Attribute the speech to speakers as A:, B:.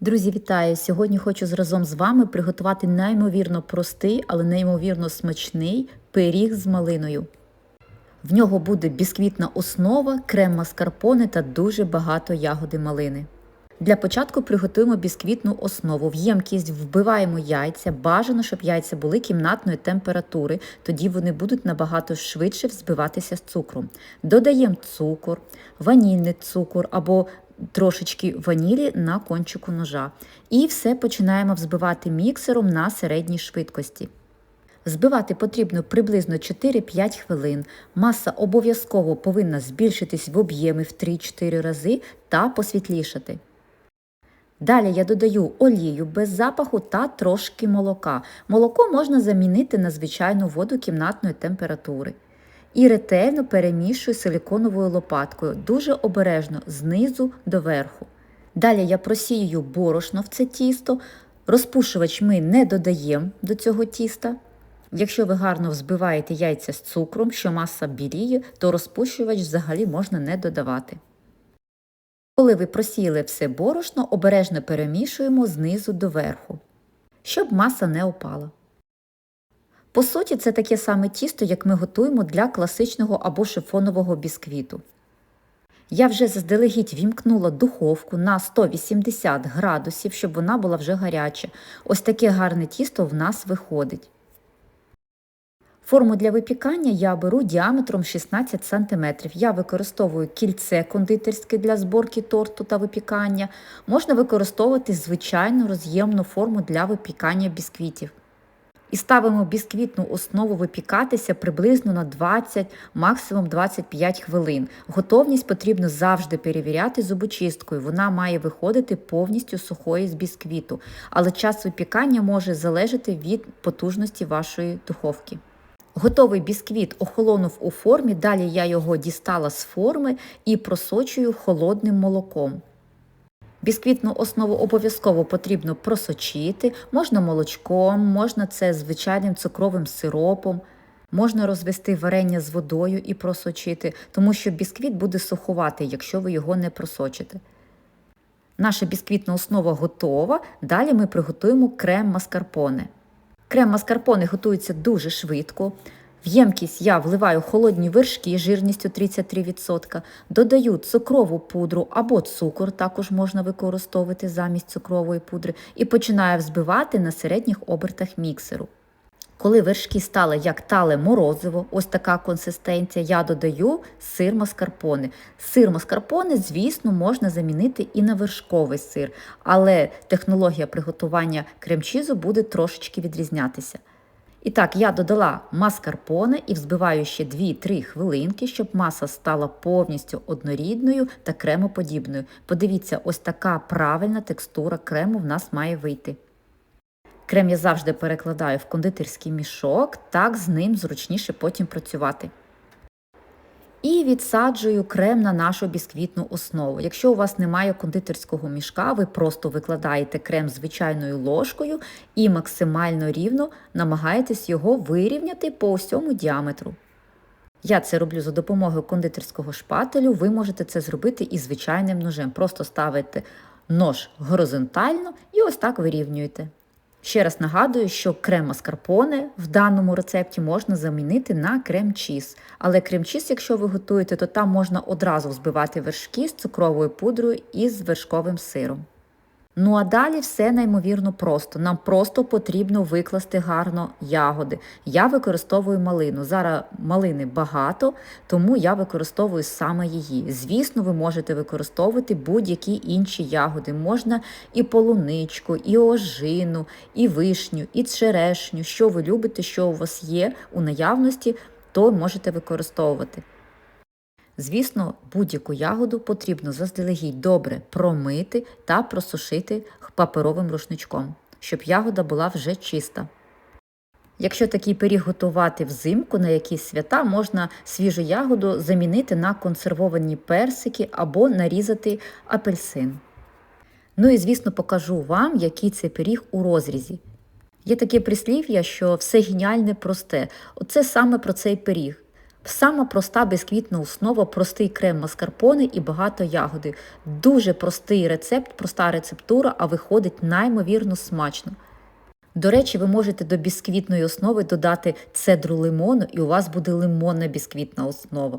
A: Друзі, вітаю! Сьогодні хочу разом з вами приготувати неймовірно простий, але неймовірно смачний пиріг з малиною. В нього буде бісквітна основа, крем маскарпоне та дуже багато ягоди малини. Для початку приготуємо бісквітну основу. В ємкість вбиваємо яйця. Бажано, щоб яйця були кімнатної температури, тоді вони будуть набагато швидше взбиватися з цукром. Додаємо цукор, ванільний цукор або трошечки ванілі на кончику ножа. І все починаємо взбивати міксером на середній швидкості. Збивати потрібно приблизно 4-5 хвилин. Маса обов'язково повинна збільшитись в об'ємі в 3-4 рази та посвітлішати. Далі я додаю олію без запаху та трошки молока. Молоко можна замінити на звичайну воду кімнатної температури. І ретельно перемішую силиконовою лопаткою, дуже обережно знизу до верху. Далі я просію борошно в це тісто. Розпушувач ми не додаємо до цього тіста. Якщо ви гарно взбиваєте яйця з цукром, що маса біліє, то розпущувач взагалі можна не додавати. Коли ви просіяли все борошно, обережно перемішуємо знизу до верху, щоб маса не опала. По суті, це таке саме тісто, як ми готуємо для класичного або шифонового бісквіту. Я вже заздалегідь вімкнула духовку на 180 градусів, щоб вона була вже гаряча. Ось таке гарне тісто в нас виходить. Форму для випікання я беру діаметром 16 см. Я використовую кільце кондитерське для зборки торту та випікання. Можна використовувати звичайну роз'ємну форму для випікання бісквітів. І ставимо бісквітну основу випікатися приблизно на 20, максимум 25 хвилин. Готовність потрібно завжди перевіряти зубочисткою. Вона має виходити повністю сухою з бісквіту, але час випікання може залежати від потужності вашої духовки. Готовий бісквіт охолонув у формі, далі я його дістала з форми і просочую холодним молоком. Бісквітну основу обов'язково потрібно просочити, можна молочком, можна це звичайним цукровим сиропом, можна розвести варення з водою і просочити, тому що бісквіт буде сухувати, якщо ви його не просочите. Наша бісквітна основа готова, далі ми приготуємо крем маскарпоне. Крем маскарпоне готується дуже швидко. В ємкість я вливаю холодні вершки жирністю 33%, додаю цукрову пудру або цукор, також можна використовувати замість цукрової пудри, і починаю взбивати на середніх обертах міксеру. Коли вершки стали як тале морозиво, ось така консистенція, я додаю сир маскарпоне. Сир маскарпоне, звісно, можна замінити і на вершковий сир, але технологія приготування кремчізу буде трошечки відрізнятися. І так, я додала маскарпоне і взбиваю ще 2-3 хвилинки, щоб маса стала повністю однорідною та кремоподібною. Подивіться, ось така правильна текстура крему в нас має вийти. Крем я завжди перекладаю в кондитерський мішок, так з ним зручніше потім працювати. І відсаджую крем на нашу бісквітну основу. Якщо у вас немає кондитерського мішка, ви просто викладаєте крем звичайною ложкою і максимально рівно намагаєтесь його вирівняти по всьому діаметру. Я це роблю за допомогою кондитерського шпателю, ви можете це зробити і звичайним ножем. Просто ставите нож горизонтально і ось так вирівнюєте. Ще раз нагадую, що крем маскарпоне в даному рецепті можна замінити на крем-чіз. Але крем-чіз, якщо ви готуєте, то там можна одразу взбивати вершки з цукровою пудрою і з вершковим сиром. Ну а далі все неймовірно просто. Нам просто потрібно викласти гарно ягоди. Я використовую малину. Зараз малини багато, тому я використовую саме її. Звісно, ви можете використовувати будь-які інші ягоди. Можна і полуничку, і ожину, і вишню, і черешню. Що ви любите, що у вас є у наявності, то можете використовувати. Звісно, будь-яку ягоду потрібно заздалегідь добре промити та просушити паперовим рушничком, щоб ягода була вже чиста. Якщо такий пиріг готувати взимку на якісь свята, можна свіжу ягоду замінити на консервовані персики або нарізати апельсин. Ну і, звісно, покажу вам, який це пиріг у розрізі. Є таке прислів'я, що все геніальне просте. Оце саме про цей пиріг. Сама проста безквітна основа, простий крем маскарпоне і багато ягоди. Дуже простий рецепт, проста рецептура, а виходить наймовірно смачно. До речі, ви можете до бісквітної основи додати цедру лимону, і у вас буде лимонна бісквітна основа.